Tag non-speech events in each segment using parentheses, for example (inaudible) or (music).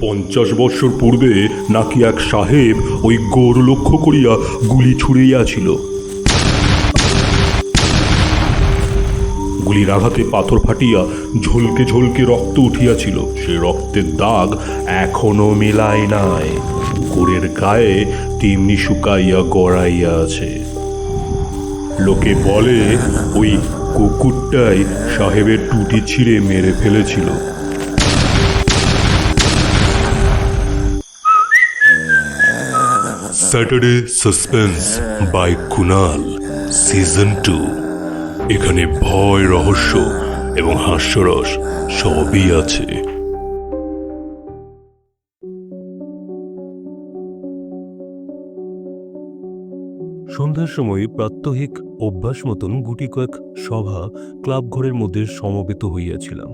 পঞ্চাশ বৎসর পূর্বে নাকি এক সাহেব ওই গোর লক্ষ্য করিয়া গুলি ছুড়িয়াছিল। গুলির আঘাতে পাথর ফাটিয়া ঝলকে ঝলকে রক্ত উঠিয়াছিল। সে রক্তের দাগ এখনও মেলায় নাই। গোরের গায়ে তেমনি শুকাইয়া গড়াইয়া আছে। লোকে বলে, ওই কুকুরটাই সাহেবের টুটি ছিঁড়ে মেরে ফেলেছিল। Saturday suspense by Kunal season two এখানে ভয়, রহস্য এবং হাস্যরস সবই আছে। সন্ধ্যার সময় প্রাত্যহিক অভ্যাস মতন গুটি কয়েক সভা ক্লাব ঘরের মধ্যে সমবেত হইয়াছিলাম।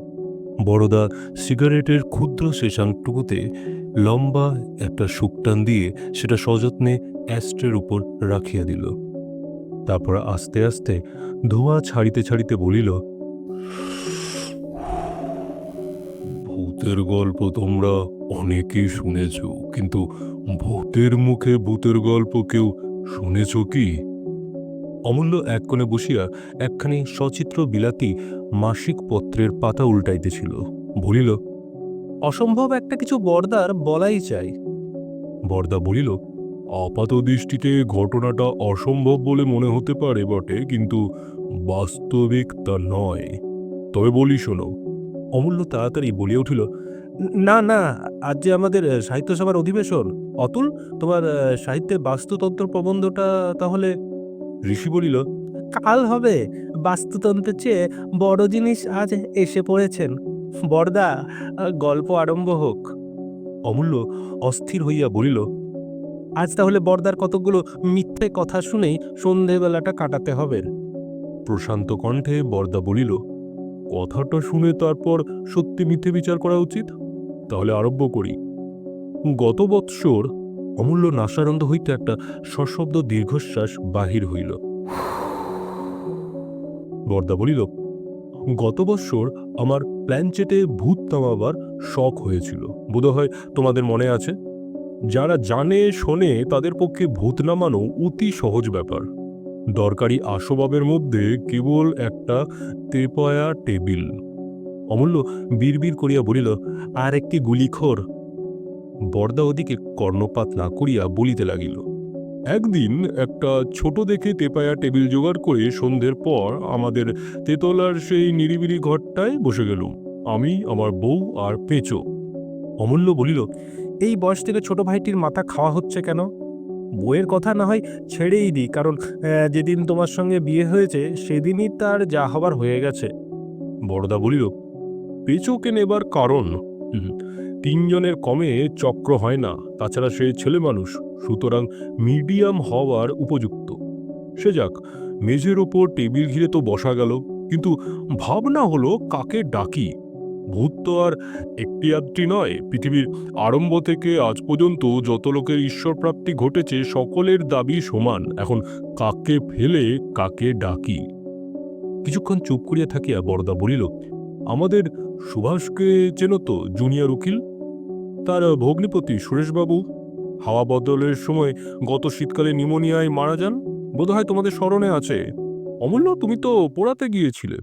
বড়দা সিগারেটের ক্ষুদ্র শেষাংটুকুতে লম্বা একটা শুকটান দিয়ে সেটা সযত্নে অ্যাস্ট্রের উপর রাখিয়া দিল। তারপর আস্তে আস্তে ধোঁয়া ছাড়িতে ছাড়িতে বলিল, ভূতের গল্প তোমরা অনেকেই শুনেছ, কিন্তু ভূতের মুখে ভূতের গল্প কেউ শুনেছ কি? অমূল্য এক কোণে বসিয়া একখানি সচিত্র বিলাতি মাসিক পত্রের পাতা উল্টাইতেছিল। বলিল অসম্ভব একটা কিছু বর্দার বলাই চাই। বর্দা বলিল আপাত দৃষ্টিতে ঘটনাটা অসম্ভব বলে মনে হতে পারে বটে কিন্তু বাস্তবিক তা নয়। তবে বলি শোনো। অমূল্য তাড়াতাড়ি বলিয়া উঠিল না না আজ যে আমাদের সাহিত্য সভার অধিবেশন অতুল তোমার আহ, সাহিত্যের বাস্তুতন্ত্র প্রবন্ধটা তাহলে ঋষি বলিল কাল হবে। বাস্তুতন্ত্রের চেয়ে বড় জিনিস আজ এসে পড়েছেন। বরদা গল্প আরম্ভ হোক। অমূল্য অস্থির হইয়া বলিল আজ তাহলে বর্দার কতকগুলো মিথ্যে কথা শুনেই সন্ধেবেলাটা কাটাতে হবে। প্রশান্ত কণ্ঠে বর্দা বলিল কথাটা শুনে তারপর সত্যি মিথ্যে বিচার করা উচিত? তাহলে আরম্ভ করি। গত বৎসর অমূল্য নাসারন্ধ হইতে একটা সশব্দ দীর্ঘশ্বাস বাহির হইল। বর্দা বলিল গত বৎসর আমার প্ল্যানচেটে ভূত নামাবার শখ হয়েছিল। বোধহয় তোমাদের মনে আছে? যারা জানে, শোনে, তাদের পক্ষে ভূত নামানো অতি সহজ ব্যাপার। দরকারি আসবাবের মধ্যে কেবল একটা তেপয়া টেবিল। অমূল্য বিড়বিড় করিয়া বলিল, আর একটি গুলিখোর? বর্দা ওদিকে কর্ণপাত না করিয়া বলিতে লাগিল একদিন একটা ছোট দেখে তেপায়া টেবিল জোগাড় করে সন্ধ্যের পর আমাদের তেতলার সেই নিরিবিলি ঘরটায় বসে গেলুম। আমি আমার বউ আর পেঁচো। অমূল্য বলিল এই বয়স থেকে ছোট ভাইটির মাথা খাওয়া হচ্ছে কেন? বইয়ের কথা না হয় ছেড়েই দিই কারণ যেদিন তোমার সঙ্গে বিয়ে হয়েছে সেদিনই তার যা হবার হয়ে গেছে। বড়দা বলিল পেঁচোকে নেবার কারণ? তিনজনের কমে চক্র হয় না, তাছাড়া সে ছেলে মানুষ, সুতরাং মিডিয়াম হওয়ার উপযুক্ত। সে যাক, মেঝের ওপর টেবিল ঘিরে তো বসা গেল, কিন্তু ভাবনা হলো কাকে ডাকি। ভূত তো আর একটি আধটি নয়, পৃথিবীর আরম্ভ থেকে আজ পর্যন্ত যত লোকের ঈশ্বরপ্রাপ্তি ঘটেছে, সকলের দাবি সমান। এখন কাকে ফেলে, কাকে ডাকি? কিছুক্ষণ চুপ করিয়া থাকিয়া বরদা বলিল, আমাদের সুভাষকে চেন তো, জুনিয়র উকিল? তার ভগ্নিপতি সুরেশবাবু, হাওয়া বদলের সময় গত শীতকালে নিউমোনিয়ায় মারা যান? বোধহয় তোমাদের স্মরণে আছে। অমূল্য, তুমি তো পোড়াতে গিয়েছিলে।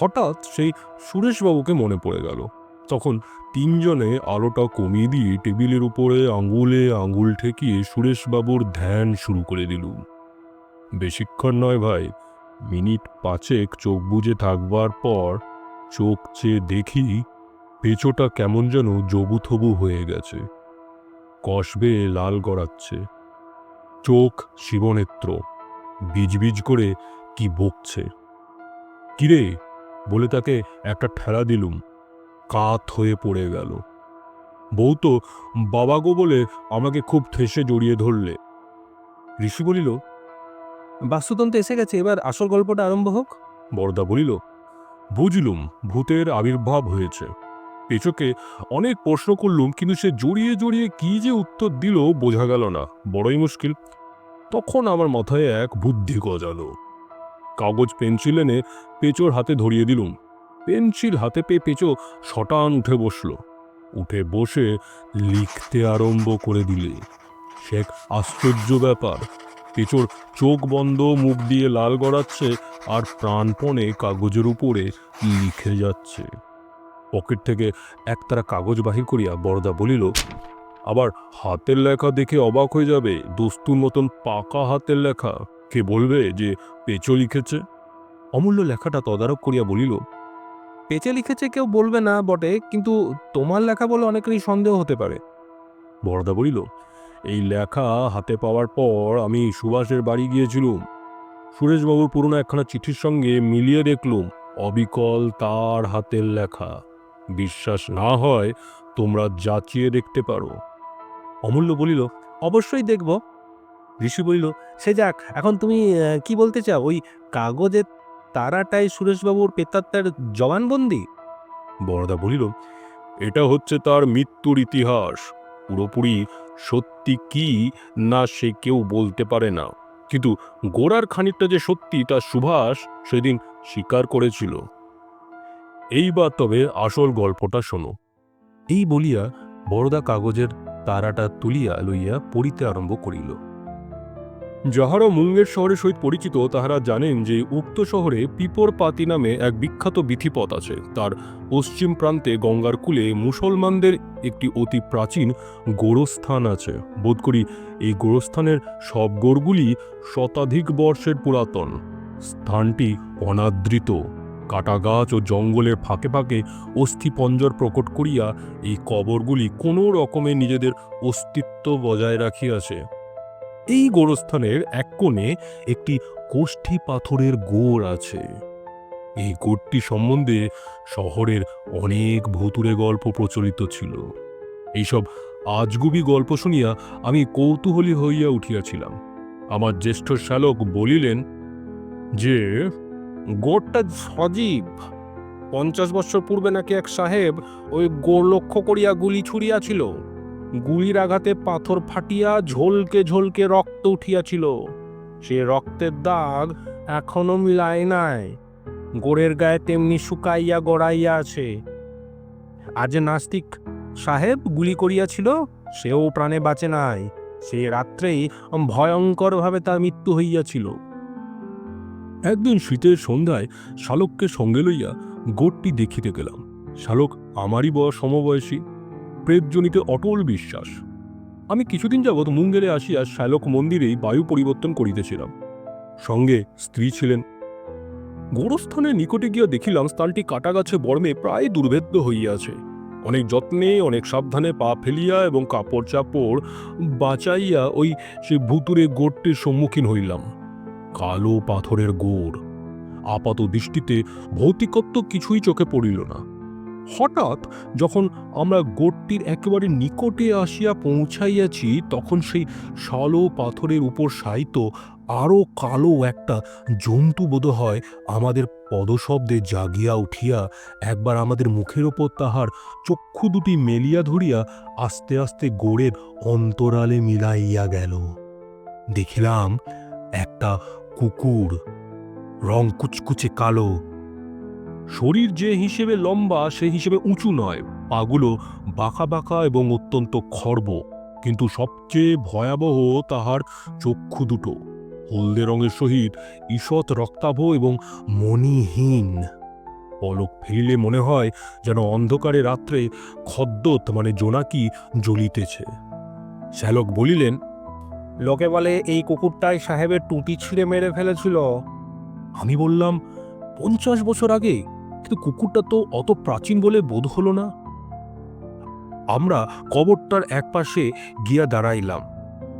হঠাৎ সেই সুরেশবাবুকে মনে পড়ে গেল। তখন তিনজনে আলোটা কমিয়ে দিয়ে টেবিলের উপরে আঙ্গুলে আঙ্গুল ঠেকিয়ে সুরেশবাবুর ধ্যান শুরু করে দিলুম বেশিক্ষণ নয় ভাই, মিনিট পাঁচেক চোখ বুজে থাকবার পর চোখ চেয়ে দেখি পেঁচোটা কেমন যেন জবুথবু হয়ে গেছে। কসবে লাল গড়াচ্ছে। চোখ শিবনেত্র। বিজবিজ করে কি বকছে। কিরে? বলে তাকে একটা ঠেলা দিলুম। কাত হয়ে পড়ে গেল। বউ তো বাবা গো বলে আমাকে খুব ঠেসে জড়িয়ে ধরলে। ঋষি বলিল বাস্তুতন্ত্র এসে গেছে এবার আসল গল্পটা আরম্ভ হোক? বড়দা বলিল বুঝলুম ভূতের আবির্ভাব হয়েছে। পেচোকে অনেক প্রশ্ন করলুম, কিন্তু সে জড়িয়ে জড়িয়ে কি যে উত্তর দিল বোঝা গেল না। বড়ই মুশকিল। তখন আমার মাথায় এক বুদ্ধি গজালো। কাগজ পেন্সিল এনে পেঁচোর হাতে ধরিয়ে দিলুম। পেন্সিল হাতে পেয়ে পেঁচো শটান উঠে বসল। উঠে বসে লিখতে আরম্ভ করে দিলে। সে এক আশ্চর্য ব্যাপার। পেঁচোর চোখ বন্ধ, মুখ দিয়ে লাল গড়াচ্ছে আর প্রাণপণে কাগজের উপরে লিখে যাচ্ছে। পকেট থেকে একতারা কাগজ বাহির করিয়া বরদা বলিল আবার হাতের লেখা দেখে অবাক হয়ে যাবে দস্তুর মতন পাকা হাতের লেখা। কে বলবে যে পেচো লিখেছে? অমূল্য লেখাটা তদারক করিয়া বলিল পেঁচে লিখেছে কেউ বলবে না বটে কিন্তু তোমার লেখা বলে অনেকেরই সন্দেহ হতে পারে। বরদা বলিল এই লেখা হাতে পাওয়ার পর আমি সুভাষের বাড়ি গিয়েছিলুম। সুরেশবাবুর পুরনো একখানা চিঠির সঙ্গে মিলিয়ে দেখলুম অবিকল তার হাতের লেখা। বিশ্বাস না হয় তোমরা যাচিয়ে দেখতে পারো। অমূল্য বলিল, অবশ্যই দেখব। ঋষি বলিল, সে যাক, এখন তুমি কি বলতে চাও? ওই কাগজের তারাটাই সুরেশবাবুর পেতাত্তার জবানবন্দি? বরদা বলিল, এটা হচ্ছে তার মৃত্যুর ইতিহাস। পুরোপুরি সত্যি কি না সে কেউ বলতে পারে না। কিন্তু গোড়ার খানিকটা যে সত্যি তা সুভাষ সেদিন স্বীকার করেছিল। এইবার তবে আসল গল্পটা শোনো। এই বলিয়া বরদা কাগজের তারাটা তুলিয়া লইয়া পড়িতে আরম্ভ করিল। যাহারা মুঙ্গের শহরের সহিত পরিচিত, তাহারা জানেন যে উক্ত শহরে পিপর পাতি নামে এক বিখ্যাত বিথিপথ আছে। তার পশ্চিম প্রান্তে গঙ্গার কূলে মুসলমানদের একটি অতি প্রাচীন গোরস্থান আছে। বোধ করি এই গোরস্থানের সব গোরগুলি শতাধিক বর্ষের পুরাতন। স্থানটি অনাদৃত। কাটা গাছ ও জঙ্গলের ফাঁকে ফাঁকে অস্থিপঞ্জর প্রকট করিয়া এই কবরগুলি কোনো রকমে নিজেদের অস্তিত্ব বজায় রাখিয়াছে। এই গোরস্থানের এক কোণে একটি কোষ্ঠী পাথরের গোড় আছে। এই গোড়টি সম্বন্ধে শহরের অনেক ভুতুরে গল্প প্রচলিত ছিল। এইসব আজগুবি গল্প শুনিয়া আমি কৌতূহলী হইয়া উঠিয়াছিলাম। আমার জ্যেষ্ঠ শ্যালক বলিলেন যে গোড়টা সজীব। পঞ্চাশ বছর পূর্বে নাকি এক সাহেব ওই গোড় লক্ষ্য করিয়া গুলি ছুড়িয়াছিল। গুলির আঘাতে পাথর ফাটিয়া ঝলকে ঝলকে রক্ত উঠিয়াছিল। সে রক্তের দাগ এখনও মিলায় নাই। গোড়ের গায়ে তেমনি শুকাইয়া গড়াইয়া আছে। আজ নাস্তিক সাহেব গুলি করিয়াছিল, সেও প্রাণে বাঁচে নাই। সে রাত্রেই ভয়ঙ্করভাবে তার মৃত্যু হইয়াছিল। একদিন শীতের সন্ধ্যায় শালককে সঙ্গে লইয়া গোটটি দেখিতে গেলাম। শালক আমারই বয়স সমবয়সী, প্রেতজনিত অটল বিশ্বাস। আমি কিছুদিন যাবৎ মুঙ্গেরে আসিয়া শ্যালক মন্দিরেই বায়ু পরিবর্তন করিতেছিলাম। সঙ্গে স্ত্রী ছিলেন। গোরস্থানের নিকটে গিয়া দেখিলাম স্থানটি কাটা গাছে বর্মে প্রায় দুর্ভেদ্য হইয়াছে। অনেক যত্নে, অনেক সাবধানে পা ফেলিয়া এবং কাপড় চাপড় বাঁচাইয়া ওই সে ভুতুরে গোড়টির সম্মুখীন হইলাম। কালো পাথরের গোড় আপাত দৃষ্টিতে ভৌতিকত্ব কিছুই চোখে পড়িল না। হঠাৎ যখন আমরা গোটটির একেবারে নিকটে আসিয়া পৌঁছাইয়াছি, তখন সেই সালো পাথরের উপর শায়িত আরও কালো একটা জন্তু বোধ হয় আমাদের পদশব্দে জাগিয়া উঠিয়া একবার আমাদের মুখের ওপর তাহার চক্ষু দুটি মেলিয়া ধরিয়া আস্তে আস্তে গোড়ের অন্তরালে মিলাইয়া গেল। দেখিলাম একটা কুকুর, রং কুচকুচে কালো। শরীর যে হিসেবে লম্বা, সে হিসেবে উঁচু নয়। পাগুলো বাঁকা বাঁকা এবং অত্যন্ত খর্ব। কিন্তু সবচেয়ে ভয়াবহ তাহার চক্ষু দুটো। হলদে রঙের সহিত ঈষৎ রক্তাভ এবং মণিহীন। পলক ফেলিলে মনে হয় যেন অন্ধকারে রাত্রে খদ্দত মানে জোনাকি জ্বলিতেছে। শ্যালক বলিলেন লোকে বলে, এই কুকুরটাই সাহেবের টুটি ছিঁড়ে মেরে ফেলেছিল। আমি বললাম, পঞ্চাশ বছর আগে? কিন্তু কুকুরটা তো অত প্রাচীন বলে বোধ হলো না। আমরা কবরটার একপাশে গিয়া দাঁড়াইলাম।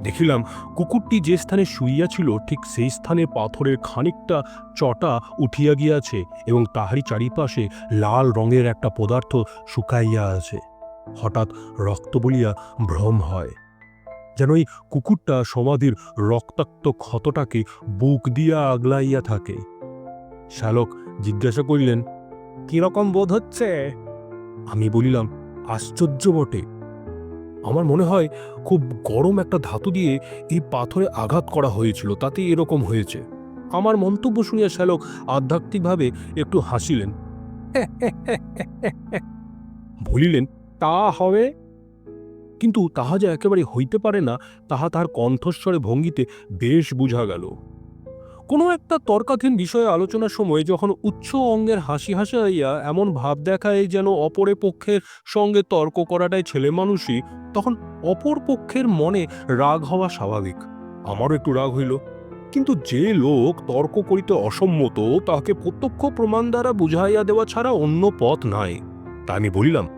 দেখিলাম কুকুরটি যে স্থানে শুইয়া ছিল ঠিক সেই স্থানে পাথরের খানিকটা চটা উঠিয়া গিয়াছে এবং তাহারই চারিপাশে লাল রঙের একটা পদার্থ শুকাইয়া আছে। হঠাৎ রক্ত বলিয়া ভ্রম হয়। যেন এই কুকুরটা সমাধির রক্তাক্ত ক্ষতটাকে বুক দিয়া আগলাইয়া থাকে। শ্যালক জিজ্ঞাসা করিলেন, কীরকম বোধ হচ্ছে? আমি বলিলাম, আশ্চর্য বটে। আমার মনে হয় খুব গরম একটা ধাতু দিয়ে এই পাথরে আঘাত করা হয়েছিল, তাতে এরকম হয়েছে। আমার মন্তব্য শুনিয়া শ্যালক আধ্যাত্মিকভাবে একটু হাসিলেন। (laughs) বলিলেন, তা হবে? কিন্তু তাহা যে একেবারে হইতে পারে না, তাহা তাহার কণ্ঠস্বরে ভঙ্গিতে বেশ বুঝা গেল। কোনো একটা তর্কাধীন বিষয়ে আলোচনার সময় যখন উচ্চ অঙ্গের হাসি হাসাইয়া এমন ভাব দেখায় যেন অপরে পক্ষের সঙ্গে তর্ক করাটাই ছেলে মানুষই, তখন অপর পক্ষের মনে রাগ হওয়া স্বাভাবিক। আমারও একটু রাগ হইল। কিন্তু যে লোক তর্ক করিতে অসম্মত, তাহাকে প্রত্যক্ষ প্রমাণ দ্বারা বুঝাইয়া দেওয়া ছাড়া অন্য পথ নাই। তা আমি বলিলাম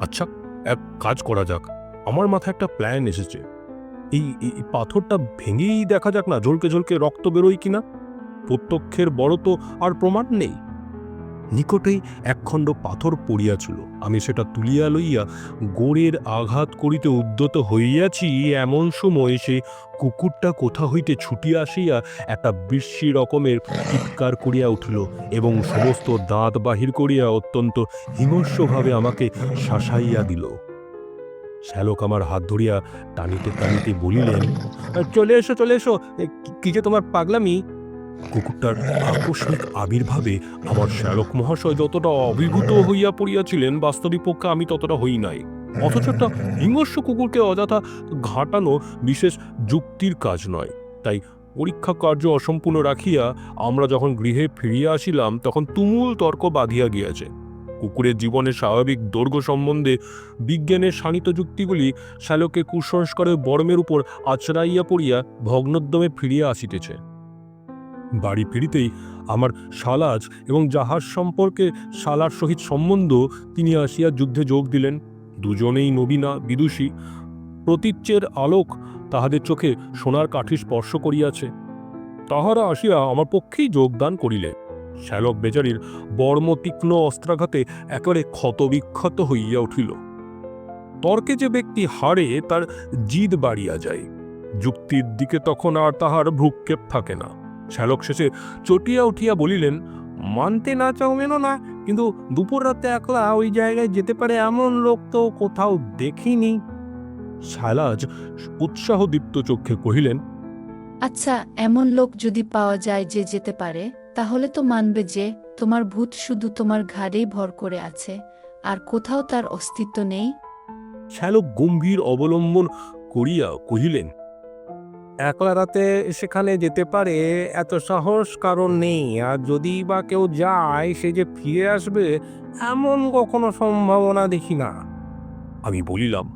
আচ্ছা এক কাজ করা যাক। আমার মাথায় একটা প্ল্যান এসেছে। এই, এই- পাথরটা ভেঙেই দেখা যাক না ঝলকে ঝলকে রক্ত বেরোয় কিনা। প্রত্যক্ষের বড় তো আর প্রমাণ নেই। নিকটেই একখণ্ড পাথর পড়িয়াছিল। আমি সেটা তুলিয়া লইয়া গোড়ের আঘাত করিতে উদ্যত হইয়াছি এমন সময় সে কুকুরটা কোথা হইতে ছুটিয়া আসিয়া একটা বৃষ্টি রকমের চিৎকার করিয়া উঠিল এবং সমস্ত দাঁত বাহির করিয়া অত্যন্ত হিংস্রভাবে আমাকে শাসাইয়া দিল। শ্যালক আমার হাত ধরিয়া টানিতে টানিতে বলিলেন, চলে এসো চলে এসো। কি- যে তোমার পাগলামি? কুকুরটার আকস্মিক আবির্ভাবে আমার শ্যালক মহাশয় যতটা অভিভূত হইয়া পড়িয়াছিলেন, বাস্তবিক পক্ষে আমি ততটা হই নাই। অথচ একটা হিংস্র কুকুরকে অযথা ঘাটানো বিশেষ যুক্তির কাজ নয়। তাই পরীক্ষা কার্য অসম্পূর্ণ রাখিয়া আমরা যখন গৃহে ফিরিয়া আসিলাম, তখন তুমুল তর্ক বাঁধিয়া গিয়াছে। কুকুরের জীবনের স্বাভাবিক দৈর্ঘ্য সম্বন্ধে বিজ্ঞানের শানিত যুক্তিগুলি শ্যালকে কুসংস্কারের বর্মের উপর আচড়াইয়া পড়িয়া ভগ্নোদ্যমে ফিরিয়া আসিতেছে। বাড়ি ফিরিতেই আমার সালাজ এবং জাহাজ সম্পর্কে সালার সহিত সম্বন্ধ তিনি আসিয়া যুদ্ধে যোগ দিলেন। দুজনেই নবীনা, বিদুষী। প্রতীচ্যের আলোক তাহাদের চোখে সোনার কাঠি স্পর্শ করিয়াছে। তাহারা আসিয়া আমার পক্ষেই যোগদান করিলেন। শ্যালক বেচারির বর্ম তীক্ষ্ণ অস্ত্রাঘাতে একেবারে ক্ষতবিক্ষত হইয়া উঠিল। তর্কে যে ব্যক্তি হারে তার জিদ বাড়িয়া যায়। যুক্তির দিকে তখন আর তাহার ভ্রুক্ষেপ থাকে না। শ্যালক শেষে চটিয়া উঠিয়া বলিলেন, মানতে না চাও মেনো না, কিন্তু দুপুর রাতে একলা ওই জায়গায় যেতে পারে এমন লোক তো কোথাও দেখিনি। শালাজ উৎসাহদীপ্ত চক্ষে কহিলেন আচ্ছা এমন লোক যদি পাওয়া যায় যে যেতে পারে? তাহলে তো মানবে যে, তোমার ভূত শুধু তোমার ঘাড়েই ভর করে আছে, আর কোথাও তার অস্তিত্ব নেই? শ্যালক গম্ভীর অবলম্বন করিয়া কহিলেন, একলা রাতে সেখানে যেতে পারে, এত সাহস কারণ নেই, আর যদি বা কেউ যায়, সে যে ফিরে আসবে, এমন কখনো সম্ভাবনা দেখি না। আমি বলিলাম,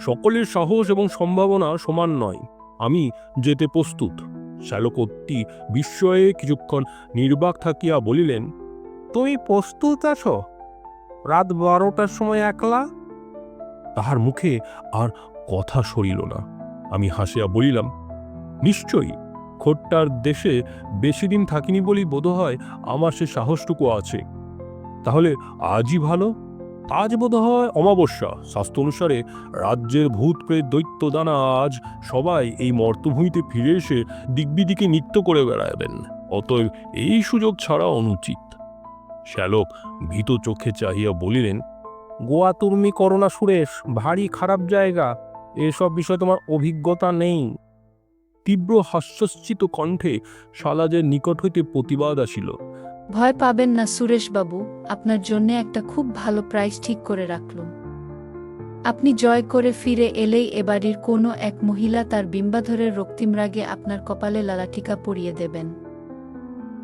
সকলের সাহস এবং সম্ভাবনা সমান নয়, আমি যেতে প্রস্তুত। শ্যালক অতি বিস্ময়ে কিছুক্ষণ নির্বাক থাকিয়া বলিলেন তুমি প্রস্তুত আছো? রাত বারোটার সময় একলা? তাহার মুখে আর কথা সরিল না। আমি হাসিয়া বলিলাম নিশ্চয়ই খোট্টার দেশে বেশি দিন থাকিনি বলি বোধ হয় আমার সে সাহসটুকু আছে। তাহলে আজই ভালো? আজ বোধ হয় অমাবস্যা। শাস্ত্র অনুসারে রাজ্যের ভূত প্রেত দৈত্য দানা আজ সবাই এই মর্তভূমিতে ফিরে এসে দিকবিদিকে নৃত্য করে বেড়াবেন। অতএব এই সুযোগ ছাড়া অনুচিত। শ্যালক ভীত চোখে চাহিয়া বলিলেন গোয়া তুর্মি করোনা সুরেশ ভারী খারাপ জায়গা এসব বিষয়ে তোমার অভিজ্ঞতা নেই। তীব্র হাস্যশ্চিত কণ্ঠে সালাজের নিকট হইতে প্রতিবাদ আসিল। ভয় পাবেন না সুরেশবাবু আপনার জন্য একটা খুব ভালো প্রাইজ ঠিক করে রাখলুম। আপনি জয় করে ফিরে এলেই এবাড়ির কোনো এক মহিলা তার বিম্বাধরের রক্তিম রাগে আপনার কপালে লালাটিকা পরিয়ে দেবেন।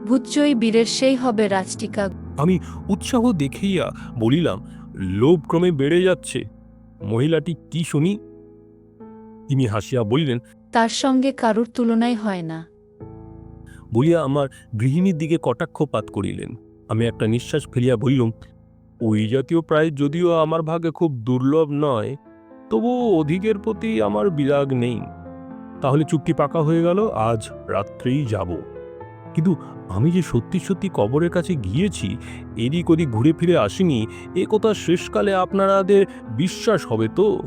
ভূতজয়ী বীরের সেই হবে রাজটিকা। আমি উৎসাহ দেখিয়া বলিলাম লোভ ক্রমে বেড়ে যাচ্ছে। মহিলাটি কি শুনি? তিনি হাসিয়া বলিলেন তার সঙ্গে কারুর তুলনাই হয় না। বলিয়া আমার গৃহিণীর দিকে কটাক্ষপাত করিলেন। আমি একটা নিঃশ্বাস ফেলিয়া বললুম, ওই জাতীয় প্রায় যদিও আমার ভাগে খুব দুর্লভ নয় তবু অধিকের প্রতি আমার বিরাগ নেই। তাহলে চুক্তি পাকা হয়ে গেল, আজ রাত্রেই যাব। কিন্তু আমি যে সত্যি সত্যি কবরের কাছে গিয়েছি, এদিক ওদিক ঘুরে ফিরে আসিনি, এ কথা শেষকালে আপনারাদের বিশ্বাস হবে তো?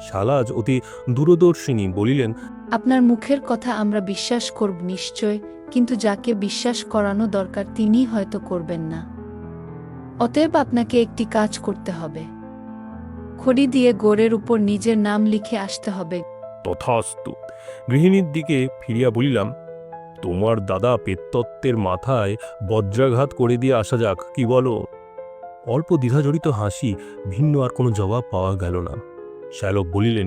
শালাজ অতি দূরদর্শিনী বলিলেন আপনার মুখের কথা আমরা বিশ্বাস করব নিশ্চয়, কিন্তু যাকে বিশ্বাস করানো দরকার তিনি হয়তো করবেন না। অতএব আপনাকে একটি কাজ করতে হবে। খড়ি দিয়ে গোড়ের উপর নিজের নাম লিখে আসতে হবে। তথাস্তু। গৃহিণীর দিকে ফিরিয়া বলিলাম, তোমার দাদা পেত্তত্ত্বের মাথায় বজ্রাঘাত করে দিয়ে আসা যাক, কি বলো? অল্প দ্বিধাজড়িত হাসি, ভিন্ন আর কোনো জবাব পাওয়া গেল না। শ্যালক বলিলেন,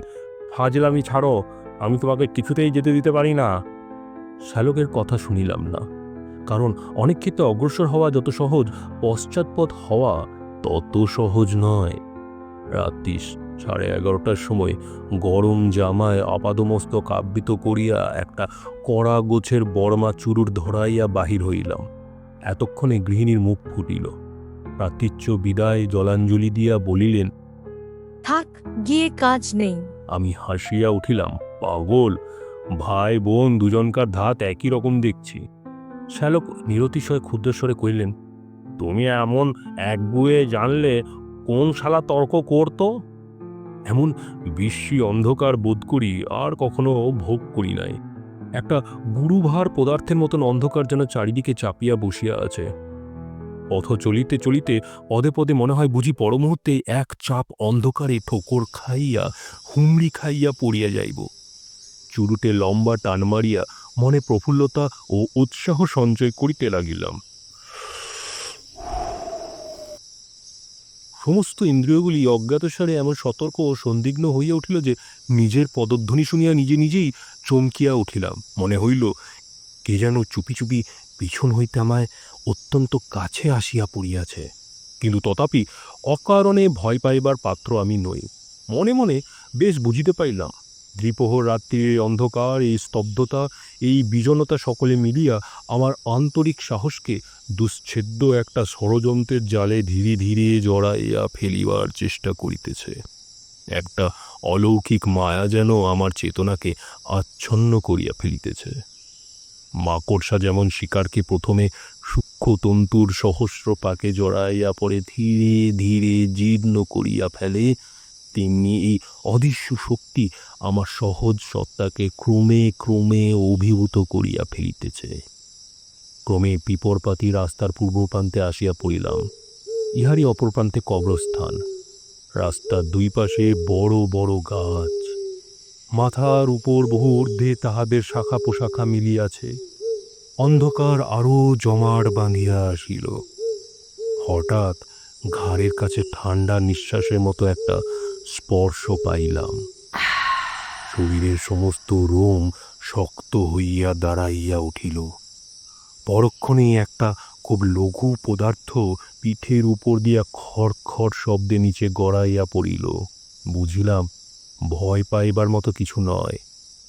ফাজলামি ছাড়ো আমি তোমাকে কিছুতেই যেতে দিতে পারি না। শ্যালকের কথা শুনিলাম না। কারণ অনেক ক্ষেত্রে অগ্রসর হওয়া যত সহজ পশ্চাৎপদ হওয়া তত সহজ নয়। রাত্রি সাড়ে এগারোটার সময় গরম জামায় আপাদমস্তক আবৃত করিয়া একটা কড়া গোছের বড়মা চুরুর ধরাইয়া বাহির হইলাম। এতক্ষণে গৃহিণীর মুখ ফুটিল। প্রাতিচ্য বিদায় জলাঞ্জলি দিয়া বলিলেন থাক গিয়ে কাজ নেই। আমি হাসিয়া উঠিলাম। পাগল। ভাই, বোন দুজনকার ধাত একই রকম দেখছি। শ্যালক নিরতিশয় ক্ষুদ্রস্বরে কইলেন তুমি এমন এক বুয়ে জানলে কোন শালা তর্ক করতো? এমন বিশ্বী অন্ধকার বোধ করি আর কখনো ভোগ করি নাই। একটা গুরুভার পদার্থের মতন অন্ধকার যেন চারিদিকে চাপিয়া বসিয়া আছে। পথ চলিতে চলিতে পদে পদে মনে হয় বুঝি পরমুহূর্তে এক চাপ অন্ধকারে ঠোকর খাইয়া, হুমড়ি খাইয়া পড়িয়া যাইব। চুরুটে লম্বা টান মারিয়া মনে প্রফুল্লতা ও উৎসাহ সঞ্চয় করিতে লাগিলাম। সমস্ত ইন্দ্রিয়গুলি অজ্ঞাতসারে এমন সতর্ক ও সন্দিগ্ন হইয়া উঠিল যে নিজের পদধ্বনি শুনিয়া নিজে নিজেই চমকিয়া উঠিলাম। মনে হইল, কে যেন চুপি চুপি পিছন হইতে আমায় অত্যন্ত কাছে আসিয়া পড়িয়াছে। কিন্তু তথাপি অকারণে ভয় পাইবার পাত্র আমি নই। মনে মনে বেশ বুঝিতে পাইলাম দ্বিপ্রহর রাত্রির অন্ধকার, এই স্তব্ধতা, এই বিজনতা সকলে মিলিয়া আমার আন্তরিক সাহসকে দুশ্ছেদ্য একটা ষড়যন্ত্রের জালে ধীরে ধীরে জড়াইয়া ফেলিবার চেষ্টা করিতেছে। একটা অলৌকিক মায়া যেন আমার চেতনাকে আচ্ছন্ন করিয়া ফেলিতেছে। মাকড়সা যেমন শিকারকে প্রথমে সূক্ষ্ম তন্তুর সহস্র পাকে জড়াইয়া পরে ধীরে ধীরে জীর্ণ করিয়া ফেলে তেমনি এই অদৃশ্য শক্তি আমার সহজ সত্তাকে ক্রমে ক্রমে অভিভূত করিয়া ফেলিতেছে। ক্রমে পিপরপাতি রাস্তার পূর্ব প্রান্তে আসিয়া পড়িলাম। ইহারই অপর প্রান্তে কবরস্থান। রাস্তার দুই পাশে বড় বড় গাছ। মাথার উপর বহু ঊর্ধ্বে তাহাদের শাখা পোশাখা মিলিয়াছে। অন্ধকার আরও জমাট বাঁধিয়া আসিল। হঠাৎ ঘাড়ের কাছে ঠান্ডা নিঃশ্বাসের মতো একটা স্পর্শ পাইলাম। শরীরের সমস্ত রোম শক্ত হইয়া দাঁড়াইয়া উঠিল। পরক্ষণেই একটা খুব লঘু পদার্থ পিঠের উপর দিয়া খড় খড় শব্দে নিচে গড়াইয়া পড়িল। বুঝিলাম, ভয় পাইবার মতো কিছু নয়।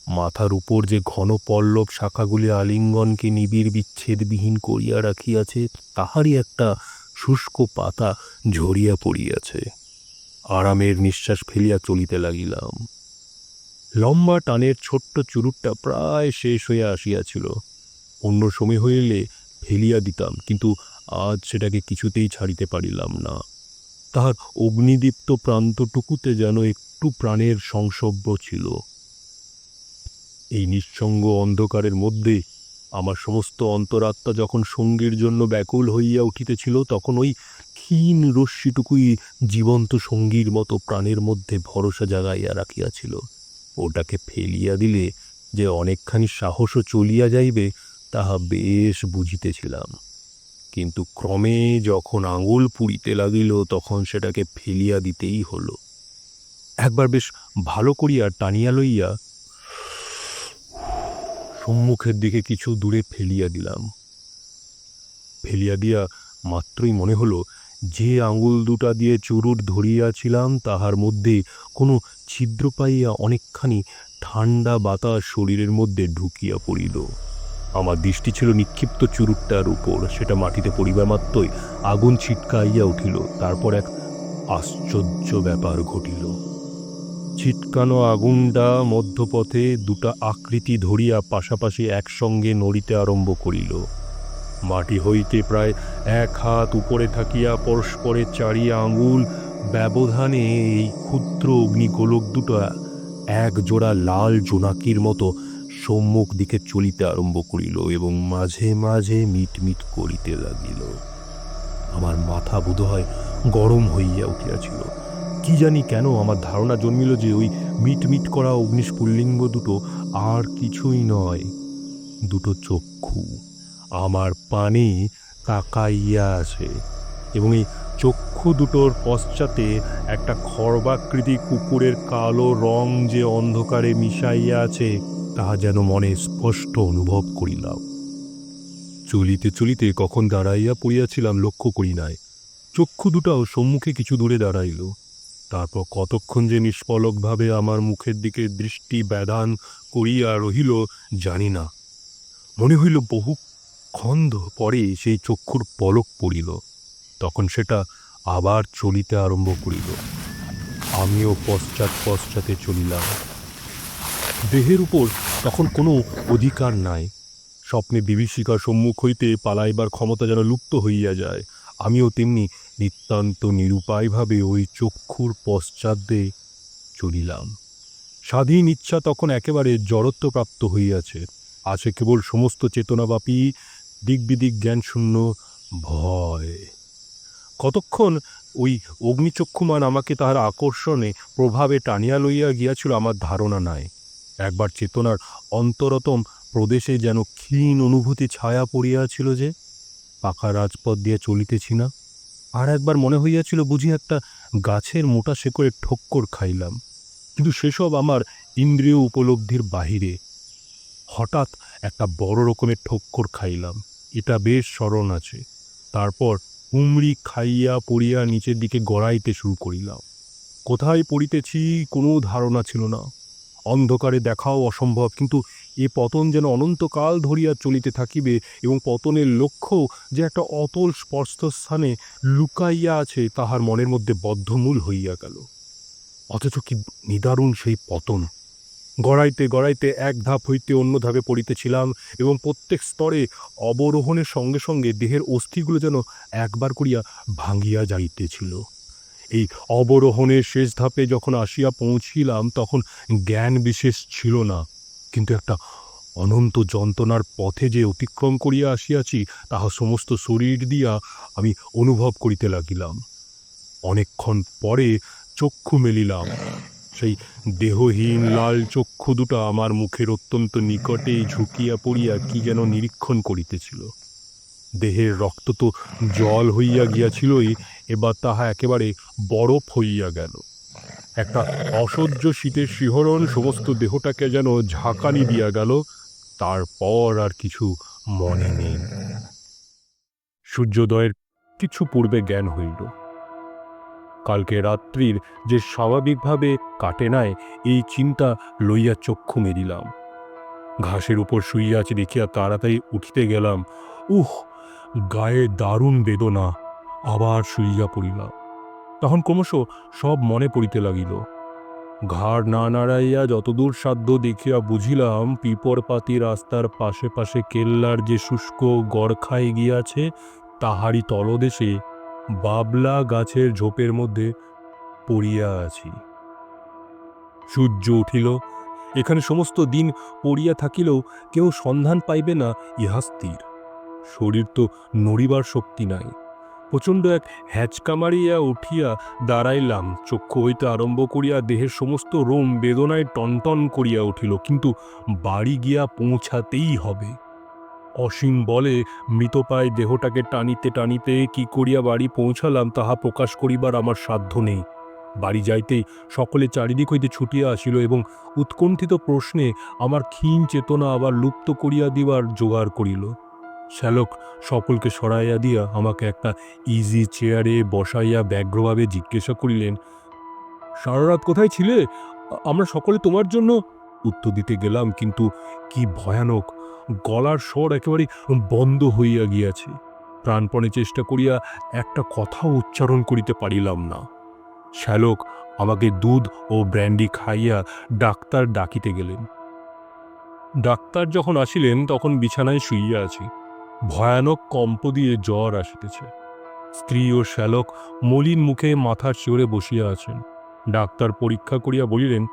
মাথার উপর যে ঘন পল্লব শাখাগুলি আলিঙ্গনকে নিবিড় বিচ্ছেদবিহীন করিয়া রাখিয়াছে, তাহারই একটা শুষ্ক পাতা ঝরিয়া পড়িয়াছে। আরামের নিঃশ্বাস ফেলিয়া চলিতে লাগিলাম। লম্বা টানের ছোট্ট চুরুটটা প্রায় শেষ হইয়া আসিয়াছিল। অন্য সময় হইলে ফেলিয়া দিতাম, কিন্তু আজ সেটাকে কিছুতেই ছাড়িতে পারিলাম না। তাহার অগ্নিদীপ্ত প্রান্তটুকুতে যেন একটু প্রাণের সংসর্গ ছিল। এই নিঃসঙ্গ অন্ধকারের মধ্যে আমার সমস্ত অন্তরাত্মা যখন সঙ্গীর জন্য ব্যাকুল হইয়া উঠিতেছিল, তখন ওই ক্ষীণ রশ্মিটুকুই জীবন্ত সঙ্গীর মতো প্রাণের মধ্যে ভরসা জাগাইয়া রাখিয়াছিল। ওটাকে ফেলিয়া দিলে যে অনেকখানি সাহসও চলিয়া যাইবে, তাহা বেশ বুঝিতেছিলাম। কিন্তু ক্রমে যখন আঙুল পুড়িতে লাগিল, তখন সেটাকে ফেলিয়া দিতেই হলো। একবার বেশ ভালো করিয়া টানিয়া লইয়া সম্মুখের দিকে কিছু দূরে ফেলিয়া দিলাম। ফেলিয়া দিয়া মাত্রই মনে হলো যে আঙুল দুটা দিয়ে চুরুট ধরিয়াছিলাম, তাহার মধ্যে কোনো ছিদ্র পাইয়া অনেকখানি ঠান্ডা বাতাস শরীরের মধ্যে ঢুকিয়া পড়িল। আমার দৃষ্টি ছিল নিক্ষিপ্ত চুরুটটার উপর, সেটা মাটিতে পড়িবার মাত্রই আগুন ছিটকাইয়া উঠিল, তারপর এক আশ্চর্য ব্যাপার ঘটিল। ছিটকানো আগুনটা মধ্যপথে দুটা আকৃতি ধরিয়া পাশাপাশি একসঙ্গে নড়িতে আরম্ভ করিল। মাটি হইতে প্রায় এক হাত উপরে থাকিয়া পরস্পরে চারি আঙুল, ব্যবধানে এই ক্ষুদ্র অগ্নিগোলক দুটো এক জোড়া লাল জোনাকির মতো সম্মুখ দিকে চলিতে আরম্ভ করিল এবং মাঝে মাঝে মিটমিট করিতে লাগিল। আমার মাথা বোধ হয় গরম হইয়া উঠিয়াছিল। কি জানি কেন আমার ধারণা জন্মিল যে ওই মিটমিট করা অগ্নিস্ফুল্লিঙ্গ দুটো আর কিছুই নয়, দুটো চক্ষু। আমার পানে তাকাইয়া আছে এবং এই চক্ষু দুটোর পশ্চাতে একটা খর্বাকৃতি কুকুরের কালো রং যে অন্ধকারে মিশাইয়া আছে, তাহা যেন মনে স্পষ্ট অনুভব করিলাম। চলিতে চলিতে কখন দাঁড়াইয়া পড়িয়াছিলাম লক্ষ্য করি নাই। চক্ষু দুটাও সম্মুখে কিছু দূরে দাঁড়াইল। তারপর কতক্ষণ যে নিষ্পলকভাবে আমার মুখের দিকে দৃষ্টি ব্যাদান করিয়া রহিল জানি না। মনে হইল বহু খন্দ পরে সেই চক্ষুর পলক পড়িল, তখন সেটা আবার চলিতে আরম্ভ করিল। আমিও পশ্চাৎ পশ্চাতে চলিলাম। দেহের উপর তখন কোনো অধিকার নাই। স্বপ্নে বিভীষিকার সম্মুখ হইতে পালাইবার ক্ষমতা যেন লুপ্ত হইয়া যায়, আমিও তেমনি নিতান্ত নিরুপায়ভাবে ওই চক্ষুর পশ্চাতে চলিলাম। স্বাধীন ইচ্ছা তখন একেবারে জড়ত্বপ্রাপ্ত হইয়াছে। আছে কেবল সমস্ত চেতনাবাপী দিকবিদিক জ্ঞানশূন্য ভয়। কতক্ষণ ওই অগ্নিচক্ষুমান আমাকে তাহার আকর্ষণে, প্রভাবে টানিয়া লইয়া গিয়াছিল আমার ধারণা নাই। একবার চেতনার অন্তরতম প্রদেশে যেন ক্ষীণ অনুভূতি ছায়া পড়িয়াছিল যে, পাকা রাজপথ দিয়ে চলিতেছি না। আর একবার মনে হইয়াছিল বুঝি একটা গাছের মোটা শেকড়ে ঠক্কর খাইলাম। কিন্তু সেসব আমার ইন্দ্রিয় উপলব্ধির বাহিরে হঠাৎ একটা বড় রকমের ঠক্কর খাইলাম। এটা বেশ স্মরণ আছে। তারপর হুমড়ি খাইয়া পড়িয়া নিচের দিকে গড়াইতে শুরু করিলাম। কোথায় পড়িতেছি কোনো ধারণা ছিল না। অন্ধকারে দেখাও অসম্ভব, কিন্তু এ পতন যেন অনন্তকাল ধরিয়া চলিতে থাকিবে এবং পতনের লক্ষ্য যে একটা অতল স্পর্শস্থানে লুকাইয়া আছে, তাহার মনের মধ্যে বদ্ধমূল হইয়া গেল। অথচ কি নিদারুণ সেই পতন! গড়াইতে গড়াইতে এক ধাপ হইতে অন্য ধাপে পড়িতেছিলাম এবং প্রত্যেক স্তরে অবরোহণের সঙ্গে সঙ্গে দেহের অস্থিগুলো যেন একবার করিয়া ভাঙিয়া যাইতেছিল। এই অবরোহণের শেষ ধাপে যখন আসিয়া পৌঁছিলাম তখন জ্ঞান বিশেষ ছিল না। কিন্তু একটা অনন্ত যন্ত্রণার পথে যে অতিক্রম করিয়া আসিয়াছি, তাহা সমস্ত শরীর দিয়া আমি অনুভব করিতে লাগিলাম। অনেকক্ষণ পরে চক্ষু মেলিলাম। সেই দেহহীন লাল চক্ষু দুটা আমার মুখের অত্যন্ত নিকটেই ঝুঁকিয়া পড়িয়া কি যেন নিরীক্ষণ করিতেছিল। দেহের রক্ত তো জল হইয়া গিয়াছিলই, এবার তাহা একেবারে বরফ হইয়া গেল। একটা অসহ্য শীতের শিহরণ সমস্ত দেহটাকে যেন ঝাঁকানি দিয়া গেল, তারপর আর কিছু মনে নেই। সূর্যোদয়ের কিছু পূর্বে জ্ঞান হইল। কালকে রাত্রির যে স্বাভাবিকভাবে কাটে নাই, এই চিন্তা লইয়া চক্ষু মেরিলাম ঘাসের উপর শুইয়া দেখিয়া তাড়াতাড়ি উঠিতে গেলাম। উহ, গায়ে দারুণ বেদনা আবার শুইয়া পড়িলাম। তখন ক্রমশ সব মনে পড়িতে লাগিল। ঘাড় না নাড়াইয়া যতদূর সাধ্য দেখিয়া বুঝিলাম, পিপরপাতি রাস্তার পাশে পাশে কেল্লার যে শুষ্ক গড়খায় গিয়াছে, তাহারই তলদেশে বাবলা গাছের ঝোপের মধ্যে পড়িয়া আছি। সূর্য উঠিল, এখানে সমস্ত দিন পড়িয়া থাকিলেও কেউ সন্ধান পাইবে না, ইহা স্থির। শরীর তো নড়িবার শক্তি নাই। প্রচণ্ড এক হ্যাচকা মারিয়া উঠিয়া দাঁড়াইলাম, চক্ষু হইতে আরম্ভ করিয়া দেহের সমস্ত রোম বেদনায় টনটন করিয়া উঠিল, কিন্তু বাড়ি গিয়া পৌঁছাতেই হবে। অসীম বলে মৃতপায় দেহটাকে টানিতে টানিতে কি করিয়া বাড়ি পৌঁছালাম তাহা প্রকাশ করিবার আমার সাধ্য নেই। বাড়ি যাইতেই সকলে চারিদিক হইতে ছুটিয়া আসিল এবং উৎকণ্ঠিত প্রশ্নে আমার ক্ষীণ চেতনা আবার লুপ্ত করিয়া দিবার জোগাড় করিল। শ্যালক সকলকে সরাইয়া দিয়া আমাকে একটা ইজি চেয়ারে বসাইয়া ব্যগ্রভাবে জিজ্ঞাসা করিলেন, সারারাত কোথায় ছিলে? আমরা সকলে তোমার জন্য? উত্তর দিতে গেলাম, কিন্তু কি ভয়ানক! গলার স্বর একেবারে বন্ধ হইয়া গিয়াছে। প্রাণপণে চেষ্টা করিয়া একটা কথাও উচ্চারণ করিতে পারিলাম না। শ্যালক আমাকে দুধ ও ব্র্যান্ডি খাইয়া ডাক্তার ডাকিতে গেলেন। ডাক্তার যখন আসিলেন, তখন বিছানায় শুইয়া আছি। ভয়ানক কম্প দিয়ে জ্বর আসিতেছে। স্ত্রী ও শ্যালক মলিন মুখে মাথার শিওরে বসিয়া আছেন। ডাক্তার পরীক্ষা করিয়া বলিলেন,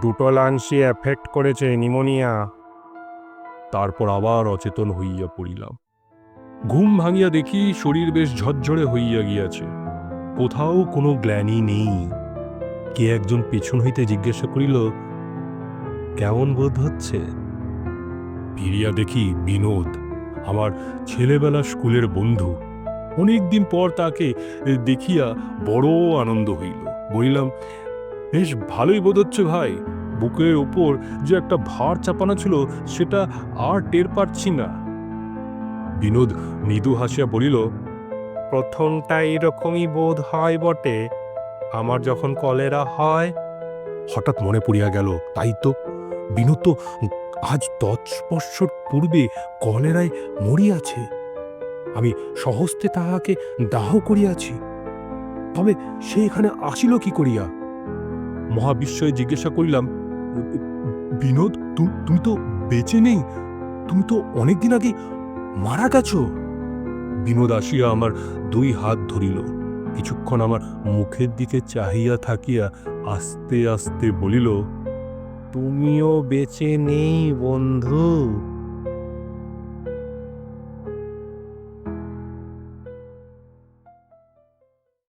দুটো লাংসি এফেক্ট করেছে নিমোনিয়া। তারপর আবার অচেতন হইয়া পড়িলাম। ঘুম ভাঙিয়া দেখি শরীর বেশ ঝরঝরে হইয়া গিয়াছে। কোথাও কোনো গ্ল্যানি নেই। কে একজন পেছন হইতে জিজ্ঞাসা করিল, কেমন বোধ হচ্ছে? ফিরিয়া দেখি বিনোদ, আমার ছেলেবেলা স্কুলের বন্ধু। অনেক দিন পর তাকে দেখিয়া বড় আনন্দ হইল। বলিলাম, বেশ ভালোই বোধ হচ্ছে ভাই। বুকের ওপর যে একটা ভার চাপানো ছিল সেটা আর টের পাচ্ছি না। বিনোদ মৃদু হাসিয়া বলিল প্রথমটা এরকমই বোধ হয় বটে আমার যখন কলেরা হয়। হঠাৎ মনে পড়িয়া গেল তাই তো। বিনোদ তো আজ দশ বৎসর পূর্বে কলেরায় মরিয়াছে। আমি সহস্তে তাহাকে দাহ করিয়াছি। তবে সে এখানে আসিল কি করিয়া? মহাবিস্ময়ে জিজ্ঞাসা করিলাম বিনোদ তুমি তো বেঁচে নেই। তুমি তো অনেকদিন আগে মারা গেছো। বিনোদ আসিয়া আমার দুই হাত ধরিল। কিছুক্ষণ আমার মুখের দিকে চাহিয়া থাকিয়া আস্তে আস্তে বলিল, তুমিও বেঁচে নেই, বন্ধু।